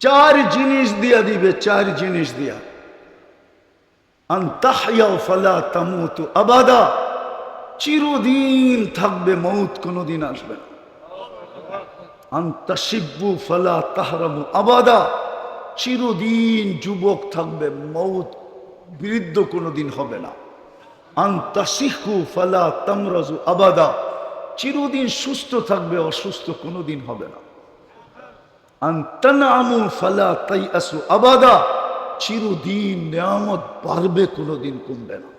চার জিনিস দিয়া দিবে, চার জিনিস দিয়া। আবাদা। চিরদিন থাকবে, মৌত কোনোদিন আসবে আবাদা। চিরদিন যুবক থাকবে, মৌত বৃদ্ধ কোনোদিন হবে না। আন্তাসিহু ফালা তামরাজু আবাদা। চিরদিন সুস্থ থাকবে, অসুস্থ কোনোদিন হবে না। আন্তানামু ফালা তাই আসু আবাদা। চিরদিন নিয়ামত পারবে কোনোদিন কমবে না।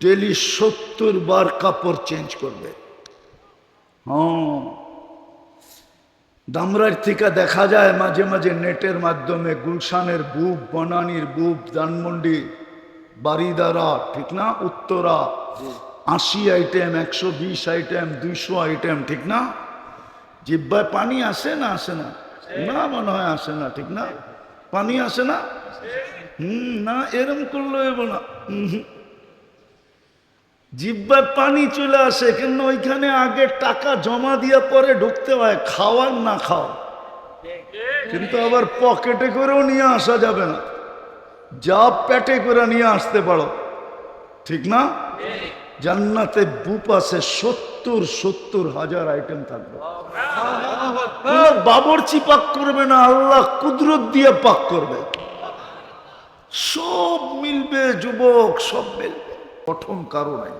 ডেলি সত্তর বার কাপড় চেঞ্জ করবে। হ্যাঁ। দামরার থেকে দেখা যায় মাঝে মাঝে নেটের মাধ্যমে গুলশানের বুব বনানির বুব ধানমন্ডি বাড়িদারা ঠিক না? উত্তরা আশি আইটেম একশো বিশ আইটেম দুইশো আইটেম ঠিক না? জিব্বায় পানি আসে না আসে না? না মনে হয় আসে না, ঠিক না? পানি আসে না? হুম, না, এরম করল এবো না। জিব্বায় পানি চলে আসে কেন ওইখানে আগে টাকা জমা দিয়ে পরে ঢুকতে হয়, খাওয়ার না খাও কিন্তু আবার পকেটে করেও নিয়ে আসা যাবে না। যা পেটে করে নিয়ে আসতে পারো, ঠিক না? জান্নাতে বুপ আছে সত্তর সত্তর হাজার আইটেম থাকবে। বাবরচি পাক করবে না, আল্লাহ কুদরত দিয়ে পাক করবে। সব মিলবে, যুবক, সব মিলবে। কঠন কারণে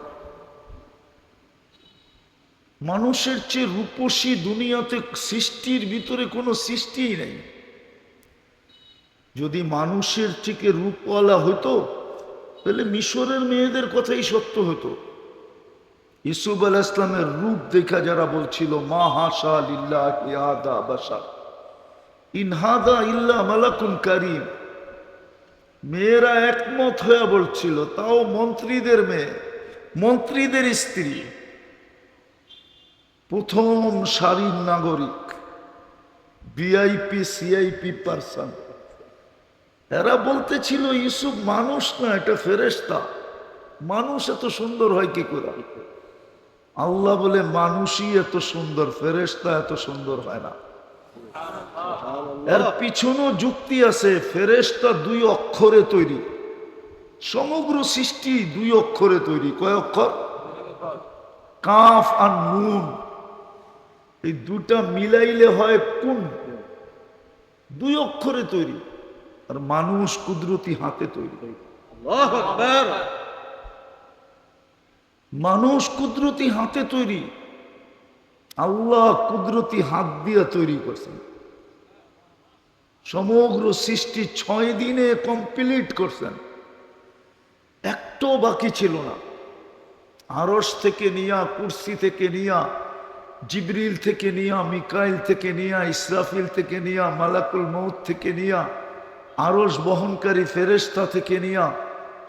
মানুষের চেয়ে রূপসী দুনিয়াতে সৃষ্টির ভিতরে কোনো সৃষ্টিই নেই। যদি মানুষের থেকে রূপওয়ালা হতো তাহলে মিশরের মেয়েদের কথাই সত্য হতো ইসুফ আল ইসলামের রূপ দেখা যারা বলছিল, মা হাসা ইনহাদা কারিম। মেয়েরা একমত হয়ে বলছিল, তাও মন্ত্রীদের মেয়ে, মন্ত্রীদের স্ত্রী। প্রথম সারির নাগরিক, ভিআইপি, সিআইপি পার্সন। এরা বলতেছিল, ইসুফ মানুষ না, এটা ফেরেস্তা মানুষ এত সুন্দর হয় কি করে? আল্লাহ বলে মানুষই এত সুন্দর ফেরেস্তা এত সুন্দর হয় না। এর পিছনও যুক্তি আছে ফেরেস্তা দুই অক্ষরে তৈরি। সমগ্র সৃষ্টি দুই অক্ষরে তৈরি। কয় অক্ষর? কাফ আর নুন। এই দুটা মিলাইলে হয় কোন? দুই অক্ষরে তৈরি। আর মানুষ কুদরতি হাতে তৈরি। আল্লাহু মানুষ কুদরতি হাতে তৈরি। আল্লাহ কুদরতি হাত দিয়ে তৈরি করছেন। সমগ্র সৃষ্টি ছয় দিনে কমপ্লিট করছেন। একটাও বাকি ছিল না। আরস থেকে নিয়া, কুর্সি থেকে নিয়া, জিবরিল থেকে নিয়া, মিকাইল থেকে নিয়া, ইসরাফিল থেকে নিয়া, মালাকুল মৌত থেকে নিয়া আরস বহনকারী ফেরেস্তা থেকে নিয়া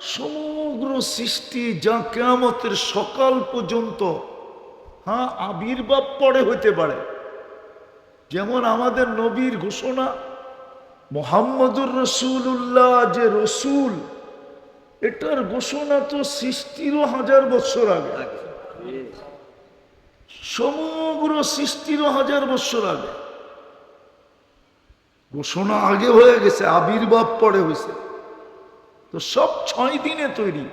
সমগ্র সৃষ্টি যা কেয়ামতের সকাল পর্যন্ত হ্যাঁ আবির্ভাব পরে হইতে পারে। যেমন আমাদের নবীর ঘোষণা, মোহাম্মদুর রসুল্লাহ যে রসুল, এটার ঘোষণা তো সৃষ্টিরও হাজার বছর আগে। সমগ্র সৃষ্টিরও হাজার বছর আগে। ঘোষণা আগে হয়ে গেছে, আবির্ভাব পরে হয়েছে তো সব ছয় দিনে তৈরি।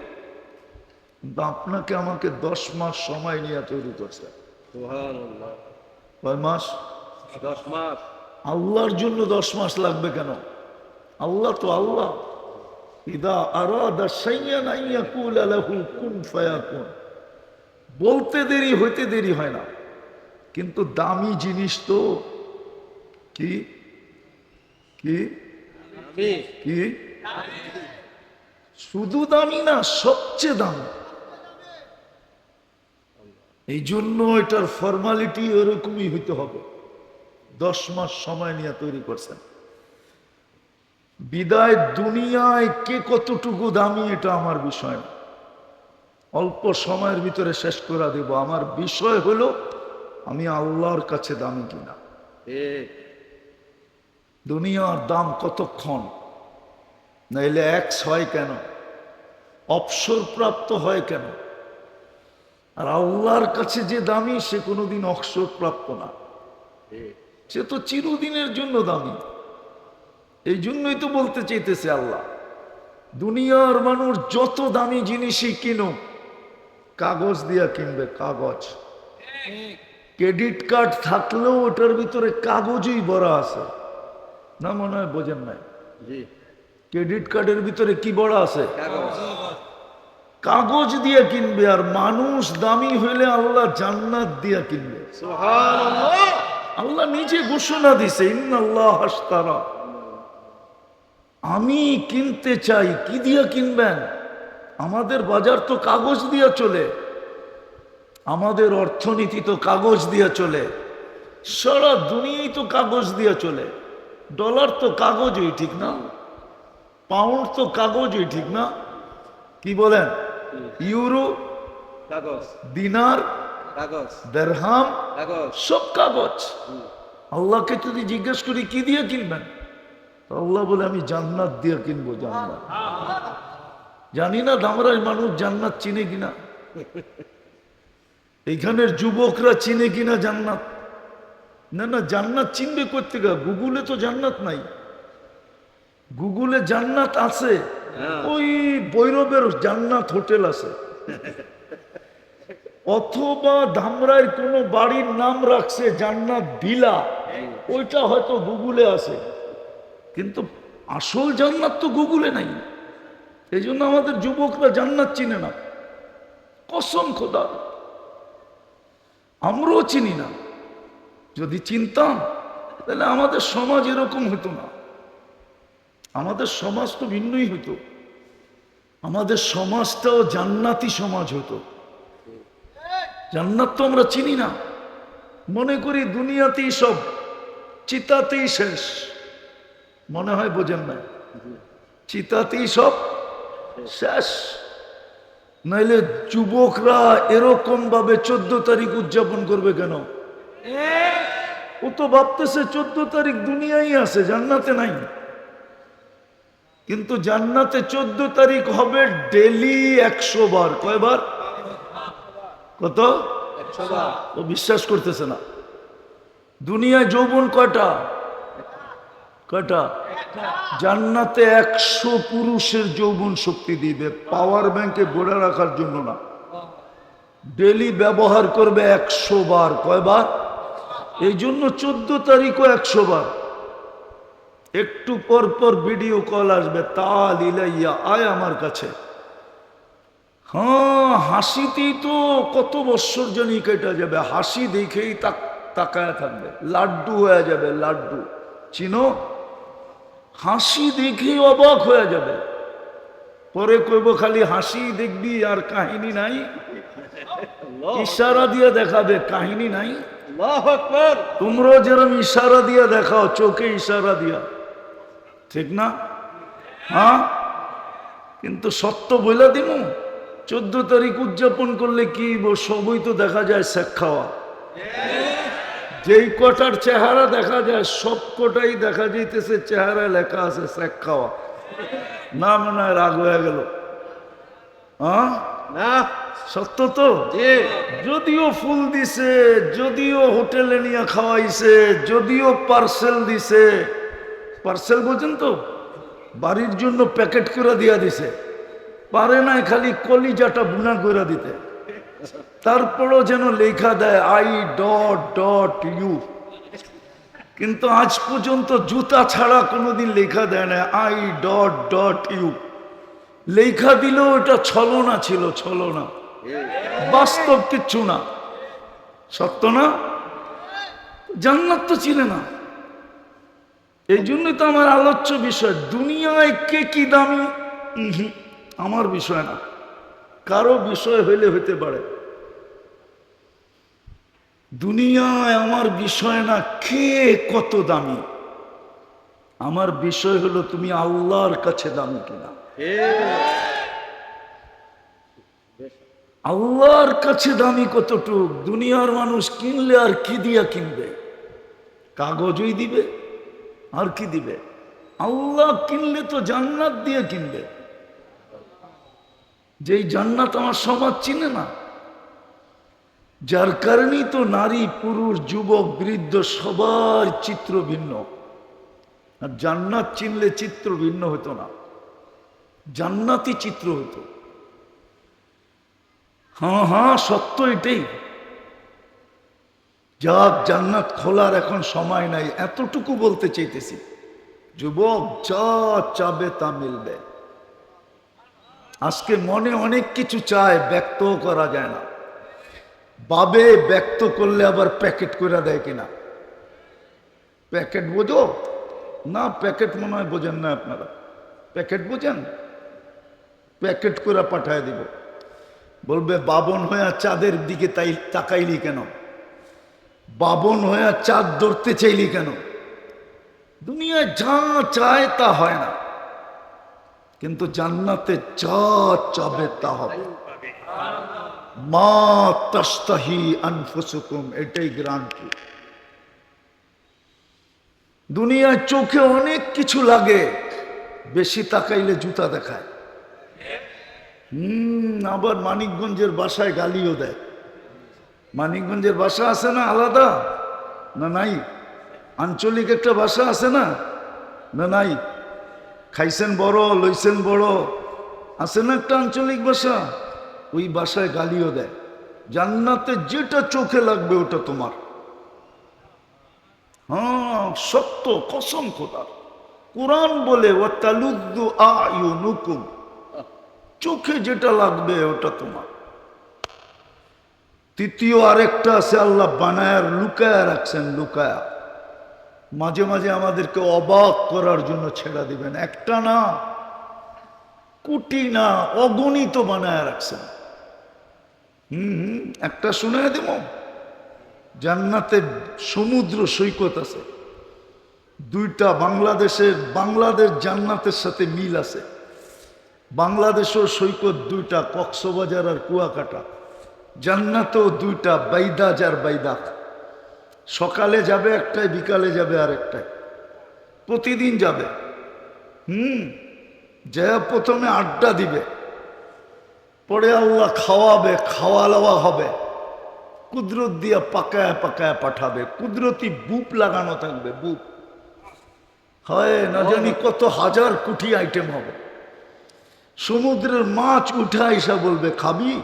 কিন্তু আপনাকে আমাকে দশ মাস সময় নিয়ে তৈরি করছে। কয় মাস? দশ মাস। আল্লাহর জন্য দশ মাস লাগবে কেন? আল্লাহ তো আল্লাহ। ইদা আরাদা সাইয়ান আইয়াকুল আলাহু কুন ফায়াকুন। বলতে দেরি হইতে দেরি হয় না। কিন্তু দামি জিনিস তো কি? কি? কি? শুধু দামি না, সবচেয়ে দামি। এই জন্য এটার ফর্মালিটি ওরকমই হইতে হবে। দশ মাস সময় নিয়ে তৈরি করছেন। বিদায় দুনিয়ায় কে কতটুকু দামি, এটা আমার বিষয় অল্প সময়ের ভিতরে শেষ করে দেব। আমার বিষয় হলো, আমি আল্লাহর কাছে দামি কিনা। দুনিয়ার দাম কতক্ষণ? নাইলে এক্স হয় কেন? অবসর প্রাপ্ত হয় কেন? আর আল্লাহর কাছে যে দামি সে কোনোদিন অবসর প্রাপ্ত না। সে তো চিরদিনের জন্য দামি। এই জন্যই তো বলতে চাইতেছে আল্লাহ দুনিয়ার মানুষ যত দামি জিনিসই কিনুক কাগজ দিয়া কিনবে কাগজ। ক্রেডিট কার্ড থাকলেও ওটার ভিতরে কাগজই ভরা আছে। না মনে হয় বোঝেন নাই? জি। ক্রেডিট কার্ডের ভিতরে কি বড় আছে? কাগজ দিয়ে কিনবে আর মানুষ দামি হইলে আল্লাহ জান্নাত দিয়া কিনবে। আল্লাহ নিজে ঘোষণা দিছে ইন্নাল্লাহ হাসতারা আমি কিনতে চাই কি দিয়া কিনবেন? আমাদের বাজার তো কাগজ দিয়া চলে। আমাদের অর্থনীতি তো কাগজ দিয়া চলে। সারা দুনিয়াই তো কাগজ দিয়া চলে। ডলার তো কাগজই ঠিক না? পাউন্ড তো কাগজই ঠিক না? কি বলেন? ইউরো কাগজ। দিনার কাগজ। দেড়হাম কাগজ। সব কাগজ। আল্লাহকে যদি জিজ্ঞেস করি কি দিয়ে কিনবেন? আল্লাহ বলে আমি জান্নাত দিয়ে কিনবো জান্নাত। জানি না দামরাই মানুষ জান্নাত চিনে কিনা। এইখানের যুবকরা চিনে কিনা জান্নাত? না না জান্নাত চিনবে করতে গা গুগলে তো জান্নাত নাই। গুগলে জান্নাত আছে। হ্যাঁ। ওই বৈরবের জান্নাত হোটেল আছে। অথবা ধামরায় কোনো বাড়ির নাম রাখছে জান্নাত বিলা ওইটা হয়তো গুগলে আছে। কিন্তু আসল জান্নাত তো গুগলে নাই। এই জন্য আমাদের যুবকরা জান্নাত চিনে না। কসম খোদা। আমরাও চিনি না। যদি চিনতাম তাহলে আমাদের সমাজ এরকম হতো না। আমাদের সমাজ তো ভিন্নই হতো। আমাদের সমাজটাও জান্নাতি সমাজ হতো। জান্নাত তো আমরা চিনি না। মনে করি দুনিয়াতেই সব, চিতাতেই শেষ। মনে হয় বোঝেন না? চিতাতেই সব শেষ। নাইলে যুবকরা এরকম ভাবে চোদ্দ তারিখ উদযাপন করবে কেন? ও তো ভাবতেছে চোদ্দ তারিখ দুনিয়াই আছে, জান্নাতে নাই। কিন্তু জান্নাতে চোদ্দ তারিখ হবে ডেলি একশো বার। কয়বার? কত? ও বিশ্বাস করতেছে না। দুনিয়ায় যৌবন কয়টা? কয়টা? জান্নাতে একশো পুরুষের যৌবন শক্তি দিবে পাওয়ার ব্যাংকে গড়ে রাখার জন্য না। ডেলি ব্যবহার করবে একশো বার। কয়বার? এই জন্য চোদ্দ তারিখও একশো বার। একটু পর পর ভিডিও কল আসবে তাল ইলাইয়া আয় আমার কাছে। হ্যাঁ হাসিতেই তো কত বৎসর জানি কেটে যাবে হাসি দেখেই তাক তাকায় থাকবে লাড্ডু হয়ে যাবে লাড্ডু। চিনো? হাসি দেখেই অবাক হয়ে যাবে। পরে কইব খালি হাসি দেখবি আর কাহিনী নাই। ইশারা দিয়ে দেখাবে কাহিনী নাই। তোমরাও যেরকম ইশারা দিয়ে দেখাও চোখে ইশারা দিয়া। ঠিক না? হ্যাঁ? কিন্তু সত্য বইলা দিমু? চোদ্দ তারিখ উদযাপন করলে কি সবই তো দেখা যায় শেখ খাওয়া। যেই কটার চেহারা দেখা যায় সব কটাই দেখা যাইতেছে চেহারায় লেখা আছে শেখ খাওয়া। না মনে হয় রাগ হয়ে গেল। হ্যাঁ? না। সত্য তো? যদিও ফুল দিছে যদিও হোটেলে নিয়ে খাওয়াইছে যদিও পার্সেল দিছে পার্সেল বোঝেন তো? বাড়ির জন্য প্যাকেট করে দিয়া দিছে। পারে নাই খালি কলিজাটা বুনা করে দিতে। তারপরও যেন লেখা দেয়, আই ডট ডট ইউ। কিন্তু আজ পর্যন্ত জুতা ছাড়া কোনোদিন লেখা দেয় না, আই ডট ডট ইউ। লেখা দিলেও এটা ছলনা ছিল, ছলনা। বাস্তব কিচ্ছু না। সত্য না? জান্নাত তো ছিল না। এই জন্যই তো আমার আলোচ্য বিষয়, দুনিয়ায় কে কি দামি? আমার বিষয় না। কারও বিষয় হইলে হইতে পারে। দুনিয়ায় আমার বিষয় না, কে কত দামি? আমার বিষয় হলো তুমি আল্লাহর কাছে দামি কিনা। আল্লাহর কাছে দামি কতটুক? দুনিয়ার মানুষ কিনলে আর কি দিয়া কিনবে? কাগজই দিবে। আর কি দিবে? আল্লাহ কিনলে তো জান্নাত দিয়ে কিনবে। যেই জান্নাত আমার সমাজ চিনে না, যার কারণেই তো নারী, পুরুষ, যুবক, বৃদ্ধ সবার চিত্র ভিন্ন। আর জান্নাত চিনলে চিত্র ভিন্ন হতো না। জান্নাতি চিত্র হতো। হ্যাঁ হ্যাঁ সত্য এটাই। যাক, জান্নাত খোলার এখন সময় নাই, এতটুকু বলতে চাইতেছি। যুবক, যা চাবে তা মিলবে। আজকে মনে অনেক কিছু চায় ব্যক্ত করা যায় না। বাবে ব্যক্ত করলে আবার প্যাকেট করে দেয় কিনা? প্যাকেট বোঝো? না, প্যাকেট মনে হয় বোঝেন না আপনারা। প্যাকেট বোঝেন? প্যাকেট করে পাঠায় দিব। বলবে, বাবন হয়ে চাঁদের দিকে তাই তাকাইলি কেন? বাবন হয়ে চাঁদ ধরতে চাইলি কেন? দুনিয়ায় যা চায় তা হয় না। কিন্তু জান্নাতে যা চাবে তা হবে। মা তাস্তাহি আনফুসুকুম, এটাই গ্রান্টি দুনিয়ায় চোখে অনেক কিছু লাগে, বেশি তাকাইলে জুতা দেখায়। হুম, আবার মানিকগঞ্জের বাসায় গালিও দেয়। মানিকগঞ্জের বাসা আছে না আলাদা? না নাই? আঞ্চলিক একটা ভাষা আছে না? না নাই? খাইছেন বড়, লইছেন বড়, আছে না একটা আঞ্চলিক ভাষা? ওই ভাষায় গালিও দেয়। জান্নাতে যেটা চোখে লাগবে ওটা তোমার। হ্যাঁ সত্য, কসম খোদা। কোরআন বলে ও তালুদ্দু আয়ুনুকুম। চোখে যেটা লাগবে ওটা তোমার। তৃতীয় আরেকটা আছে আল্লাহ বানায়ার লুকায়া রাখছেন লুকায়া। মাঝে মাঝে আমাদেরকে অবাক করার জন্য ছেড়া দিবেন। একটা না কুটি না অগণিত বানায় রাখছেন। হুম হুম, একটা শুনে দেব। জান্নাতে সমুদ্র সৈকত আছে। দুইটা বাংলাদেশের বাংলাদেশ জান্নাতের সাথে মিল আছে। বাংলাদেশের সৈকত দুইটা কক্সবাজার আর কুয়াকাটা। জান্নাতেও দুইটা বাইদাজ আর বাইদাক সকালে যাবে একটাই বিকালে যাবে আরেকটাই প্রতিদিন যাবে। হুম যা প্রথমে আড্ডা দিবে। পরে আল্লাহ খাওয়াবে খাওয়া লাওয়া হবে। কুদরত দিয়া পাকায় পাকায় পাঠাবে। কুদরতি বুপ লাগানো থাকবে, বুপ। হয়, না জানি কত হাজার কোটি আইটেম হবে। সমুদ্রের মাছ উঠা এসা বলবে, খাবি?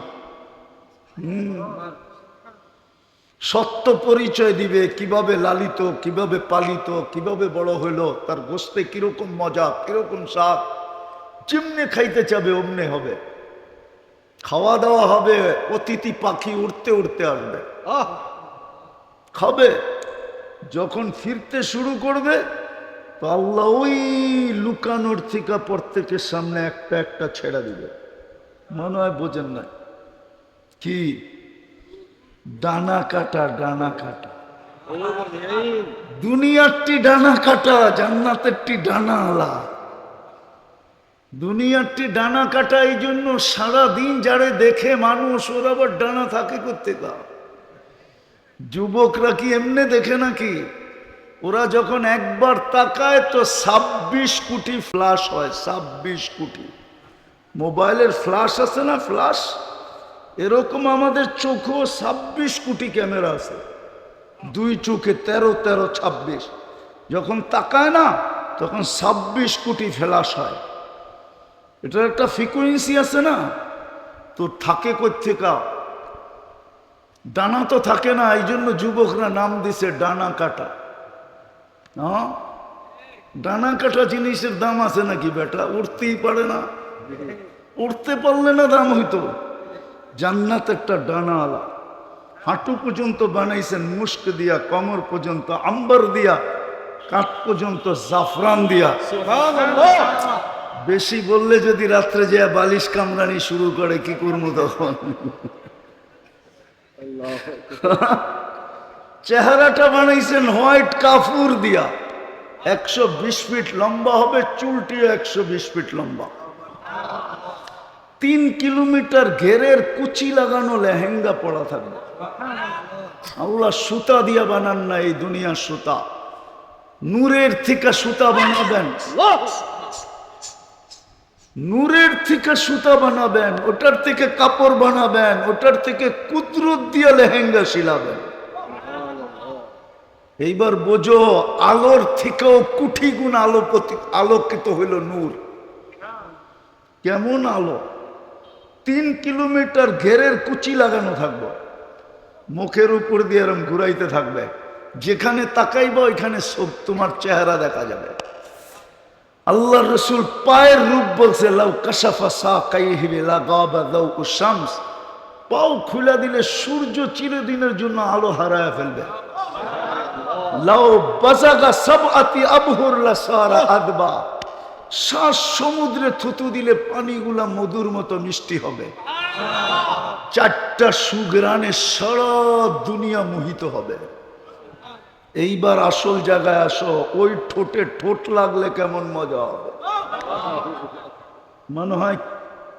সত্য পরিচয় দিবে, কীভাবে লালিত, কীভাবে পালিত, কীভাবে বড় হইল তার গোস্তে কীরকম মজা, কীরকম স্বাদ, যেমনে খাইতে চাবে, অমনে হবে। খাওয়া দাওয়া হবে, অতিথি পাখি উড়তে উড়তে আসবে। আহ! খাবে। যখন ফিরতে শুরু করবে, তো আল্লাহ ওই লুকানোর থেকে প্রত্যেকের সামনে একটা একটা ছেড়ে দিবে। মনে হয় বোঝেন না কি? ডানা কাটা ডানা কাটা। দুনিয়ারটি ডানা কাটা, জান্নাতেরটি ডানা আলা। দুনিয়ারটি ডানা কাটা এই জন্য সারা দিন যারে দেখে মানুষ, ওর আবার ডানা থাকে করতে কা যুবকরা কি এমনি দেখে নাকি? ওরা যখন একবার তাকায় তো ছাব্বিশ কোটি ফ্লাশ হয়, ছাব্বিশ কোটি। মোবাইলের ফ্লাশ আছে না ফ্লাশ এরকম আমাদের চোখেও ছাব্বিশ কোটি ক্যামেরা আছে। দুই চোখে তেরো তেরো, ছাব্বিশ। যখন তাকায় না, তখন ছাব্বিশ কোটি ফ্লাশ হয়। এটার একটা ফ্রিকুয়েন্সি আছে না? তো থাকে কোথেকা ডানা তো থাকে না, এই জন্য যুবকরা নাম দিছে ডানা কাটা। হ্যাঁ? ডানা কাটা জিনিসের দাম আছে নাকি বেটা? উঠতেই পারে না। উঠতে পারলে না দাম হইতো। জান্নাত একটা ডানা আলা হাঁটু পর্যন্ত বানাইছেন মুস্ক দিয়া কমর পর্যন্ত আম্বার দিয়া কাঠ পর্যন্ত জাফরান দিয়া। বেশি বললে যদি রাত্রে যে বালিশ কামরানি শুরু করে কি করব তখন? চেহারাটা বানাইছেন হোয়াইট কাফুর দিয়া। একশো বিশ ফিট লম্বা হবে চুলটিও একশো বিশ ফিট লম্বা। তিন কিলোমিটার ঘেরের কুচি লাগানো লেহেঙ্গা পড়া থাকবে। আল্লাহ সুতা দিয়া বানান না এই দুনিয়ার সুতা। নূরের থেকে সুতা বানাবেন। নূরের থেকে সুতা বানাবেন, ওটার থেকে কাপড় বানাবেন, ওটার থেকে কুদরত দিয়া লেহেঙ্গা শিলাবেন এইবার বোঝো, আলোর থেকেও কুঠি গুণ আলো আলোকিত হইল নূর। কেমন আলো? তিন কিলোমিটার ঘেরের কুচি লাগানো থাকবে। মুখের উপর দিয়ে এরম ঘুরাইতে থাকবে। যেখানে তাকাইবা, ওইখানে সব তোমার চেহারা দেখা যাবে। আল্লাহ রসুল পায়ের রূপ বলছে, লাউ কাসাফা সা দাউ শামস। পাও খুলে দিলে সূর্য চিরদিনের জন্য আলো হারায় ফেলবে। লাউ বাজাগা সব আতি আবহুর লাসারা আদবা। শ্বাস সমুদ্রে থুতু দিলে পানিগুলা মধুর মতো মিষ্টি হবে। চারটা সুগ্রানে সারা দুনিয়া মোহিত হবে। এইবার আসল জায়গায় আসো, ওই ঠোঁটে ঠোঁট লাগলে কেমন মজা হবে। মনে হয়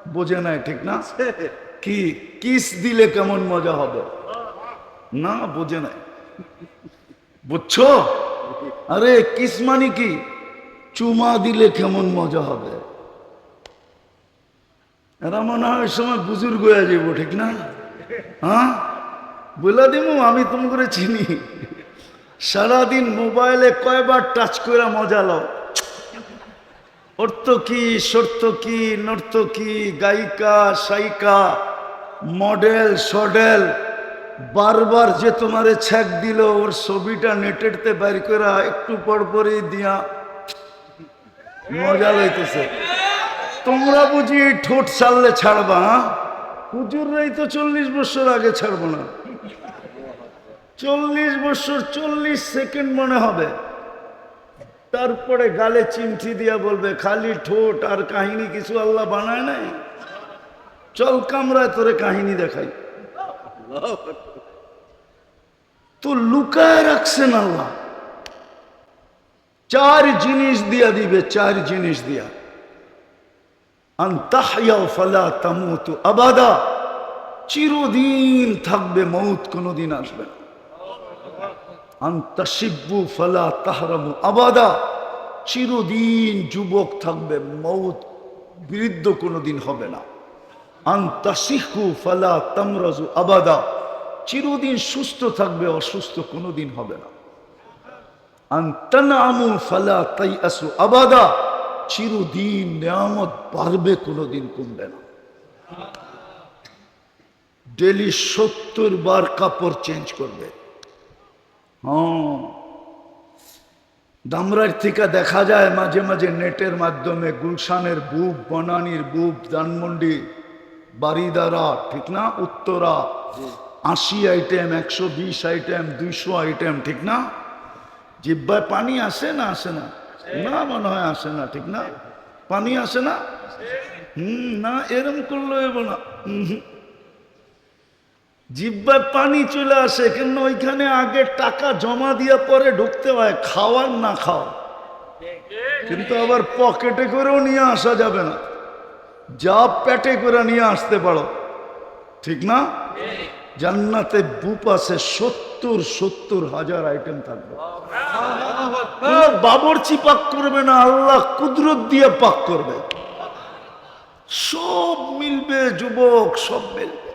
বোঝে নাই, ঠিক না? কি, কিস দিলে কেমন মজা হবে? না, বোঝে নাই। বুঝছ? আরে, কিস মানে কি? চুমা দিলে কেমন মজা হবে? এরা মনে হয় সময় বুজুর্গ হয়ে যাব ঠিক না? হ্যাঁ? বলে দিমু, আমি তুমি করে চিনি। সারাদিন মোবাইলে কয়বার টাচ করে মজা লও। অর্থ কি সর্ত কি, নর্ত কি, গায়িকা, সাইকা, মডেল, সডেল, বারবার যে তোমারে ছ্যাক দিল, ওর ছবিটা নেটেরতে বাইর করা একটু পর পরই দিয়া মজা লইতেছে। তোমরা বুঝি ঠোঁট ছাড়লে ছাড়বা হ্যাঁ? হুজুররাই তো চল্লিশ বছর আগে ছাড়বো না। চল্লিশ বছর চল্লিশ সেকেন্ড মনে হবে। তারপরে গালে চিমটি দিয়া বলবে খালি ঠোঁট আর কাহিনী কিছু আল্লাহ বানায় নাই? চল কামরায় তোরে কাহিনী দেখাই। তো লুকায় রাখছেন আল্লাহ। চার জিনিস দিয়া দিবে, চার জিনিস দিয়া। আবাদা। চিরদিন থাকবে মৌত কোনোদিন আসবে না। ফালা তাহরামু আবাদা। চিরদিন যুবক থাকবে মৌত বৃদ্ধ কোনোদিন হবে না। আন্তাসিহু ফালা তামরাজু আবাদা। চিরদিন সুস্থ থাকবে, অসুস্থ কোনোদিন হবে না। আন্তানামু ফালা তাই আসু আবাদা। চিরদিন নিয়ামত বাড়বে কোনোদিন কমবে না। ডেলি সত্তর বার কাপড় চেঞ্জ করবে। হ্যাঁ। দামরার থেকে দেখা যায় মাঝে মাঝে নেটের মাধ্যমে গুলশানের বুব বনানির বুব ধানমন্ডি বারিদারা ঠিক না? উত্তরা আশি আইটেম একশো বিশ আইটেম দুইশো আইটেম ঠিক না? জিব্বায় পানি আসে না আসে না? না মনে হয় আসে না, ঠিক না? পানি আসে না? হুম, না, এরম করল এব না। জিব্বায় পানি চলে আসে কেন ওইখানে আগে টাকা জমা দিয়ে পরে ঢুকতে হয়, খাওয়ার না খাওয়া কিন্তু আবার পকেটে করেও নিয়ে আসা যাবে না। যা পেটে করে নিয়ে আসতে পারো, ঠিক না? জান্নাতে বুপ আছে, সত্তর সত্তর হাজার আইটেম থাকবে। বাবরচি পাক করবে না, আল্লাহ কুদরত দিয়ে পাক করবে। সব মিলবে, যুবক, সব মিলবে।